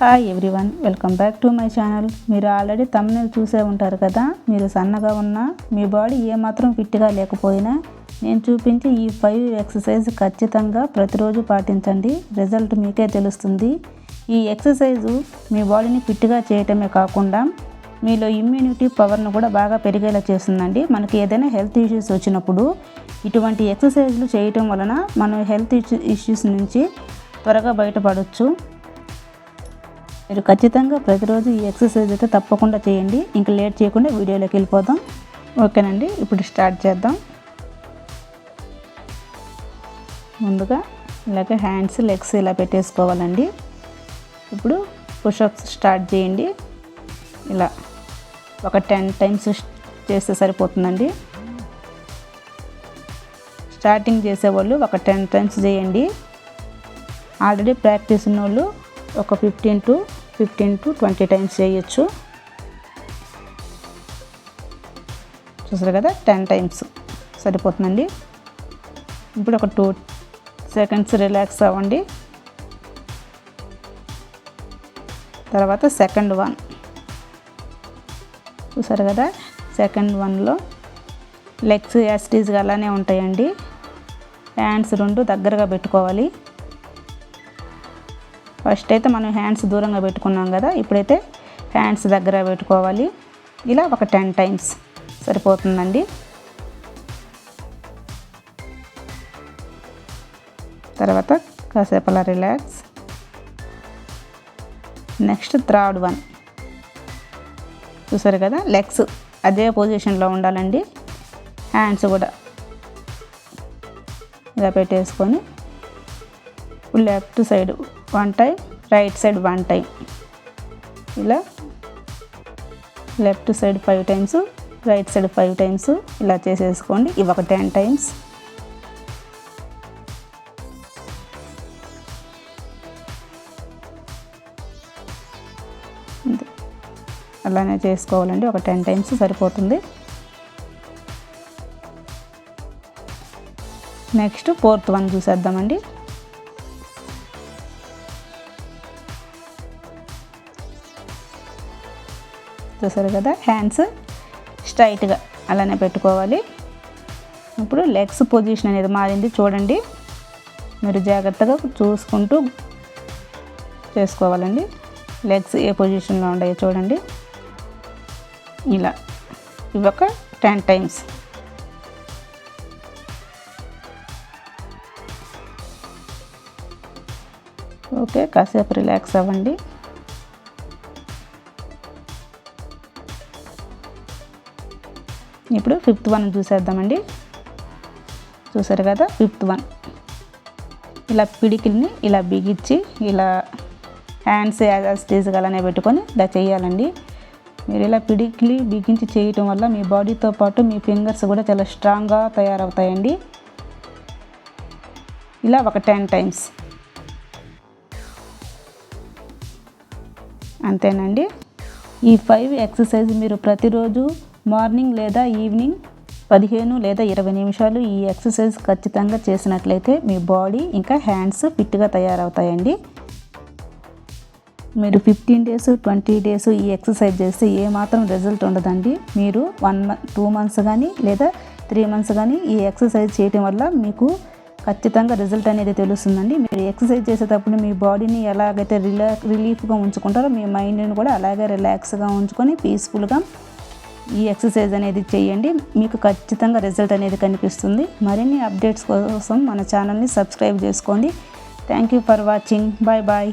Hi everyone welcome back to my channel మీరు already తమ్ముని చూసే ఉంటారు కదా? మీరు సన్నగా ఉన్నా మీ బాడీ ఏమాత్రం ఫిట్గా లేకపోయినా నేను చూపించి ఈ ఫైవ్ ఎక్సర్సైజ్ ఖచ్చితంగా ప్రతిరోజు పాటించండి. రిజల్ట్ మీకే తెలుస్తుంది. ఈ ఎక్సర్సైజు మీ బాడీని ఫిట్గా చేయటమే కాకుండా మీలో ఇమ్యూనిటీ పవర్ను కూడా బాగా పెరిగేలా చేస్తుందండి. మనకి ఏదైనా హెల్త్ ఇష్యూస్ వచ్చినప్పుడు ఇటువంటి ఎక్సర్సైజ్లు చేయటం వలన మనం హెల్త్ ఇష్యూస్ నుంచి త్వరగా బయటపడవచ్చు మీరు ఖచ్చితంగా ప్రతిరోజు ఈ ఎక్సర్సైజ్ అయితే తప్పకుండా చేయండి. ఇంకా లేట్ చేయకుండా వీడియోలోకి వెళ్ళిపోదాం. ఓకేనండి ఇప్పుడు స్టార్ట్ చేద్దాం. ముందుగా ఇలాగ హ్యాండ్స్ లెగ్స్ ఇలా పెట్టేసుకోవాలండి. ఇప్పుడు పుషప్స్ స్టార్ట్ చేయండి. ఇలా ఒక టెన్ టైమ్స్ చేస్తే సరిపోతుందండి. స్టార్టింగ్ చేసేవాళ్ళు ఒక టెన్ టైమ్స్ చేయండి. ఆల్రెడీ ప్రాక్టీస్ ఉన్న వాళ్ళు ఒక fifteen to fifteen to twenty times చేయొచ్చు. చూసారు కదా? టెన్ టైమ్స్ సరిపోతుందండి. ఇప్పుడు ఒక టూ సెకండ్స్ రిలాక్స్ అవ్వండి. తర్వాత సెకండ్ వన్ చూసారు కదా? సెకండ్ వన్లో లెగ్స్ యాసిటీస్గా అలానే ఉంటాయండి. హ్యాండ్స్ రెండు దగ్గరగా పెట్టుకోవాలి. ఫస్ట్ అయితే మనం హ్యాండ్స్ దూరంగా పెట్టుకున్నాం కదా ఇప్పుడైతే హ్యాండ్స్ దగ్గర పెట్టుకోవాలి. ఇలా ఒక టెన్ టైమ్స్ సరిపోతుందండి. తర్వాత కాసేపు అలా రిలాక్స్ నెక్స్ట్ థర్డ్ వన్ చూసారు కదా లెగ్స్ అదే పొజిషన్లో ఉండాలండి. హ్యాండ్స్ కూడా ఇలా పెట్టేసుకొని left side one time right side one time. ఇలా left side five times right side five times ఇలా చేసేసుకోండి. ఇవి ఒక టెన్ టైమ్స్. అలానే చేసుకోవాలండి. ఒక టెన్ టైమ్స్ సరిపోతుంది. నెక్స్ట్ ఫోర్త్ వన్ చూసేద్దామండి. చూసారు కదా హ్యాండ్స్ స్ట్రైట్గా అలానే పెట్టుకోవాలి. ఇప్పుడు లెగ్స్ పొజిషన్ అనేది మారింది చూడండి. మీరు జాగ్రత్తగా చూసుకుంటూ చేసుకోవాలండి. లెగ్స్ ఏ పొజిషన్లో ఉన్నాయో చూడండి. ఇలా ఇవి ఒక టెన్ టైమ్స్ ఓకే కాసేపు రిలాక్స్ అవ్వండి. ఇప్పుడు ఫిఫ్త్ వన్ చూసేద్దామండి. చూసారు కదా? ఫిఫ్త్ వన్ ఇలా పిడికిల్ని ఇలా బిగించి ఇలా హ్యాండ్స్ స్టేజ్ అలానే పెట్టుకొని ఇలా చేయాలండి. మీరు ఇలా పిడికిలి బిగించి చేయటం వల్ల మీ బాడీతో పాటు మీ ఫింగర్స్ కూడా చాలా స్ట్రాంగ్గా తయారవుతాయండి. ఇలా ఒక టెన్ టైమ్స్. అంతేనండి. ఈ ఫైవ్ ఎక్సర్సైజ్ మీరు ప్రతిరోజు మార్నింగ్ లేదా ఈవినింగ్ పదిహేను లేదా ఇరవై నిమిషాలు ఈ ఎక్సర్సైజ్ ఖచ్చితంగా చేసినట్లయితే మీ బాడీ ఇంకా హ్యాండ్స్ ఫిట్గా తయారవుతాయండి. మీరు ఫిఫ్టీన్ డేస్ ట్వంటీ డేస్ ఈ ఎక్సర్సైజ్ చేస్తే ఏమాత్రం రిజల్ట్ ఉండదండి. మీరు వన్ మంత్ టూ మంత్స్ కానీ లేదా త్రీ మంత్స్ కానీ ఈ ఎక్సర్సైజ్ చేయటం వల్ల మీకు ఖచ్చితంగా రిజల్ట్ అనేది తెలుస్తుందండి. మీరు ఎక్సర్సైజ్ చేసేటప్పుడు మీ బాడీని ఎలాగైతే రిలా రిలీఫ్గా ఉంచుకుంటారో మీ మైండ్ని కూడా అలాగే రిలాక్స్గా ఉంచుకొని పీస్ఫుల్గా ఈ ఎక్సర్సైజ్ అనేది చేయండి. మీకు ఖచ్చితంగా రిజల్ట్ అనేది కనిపిస్తుంది. మరిన్ని అప్డేట్స్ కోసం మన ఛానల్ని సబ్స్క్రైబ్ చేసుకోండి. Thank you for watching. Bye bye.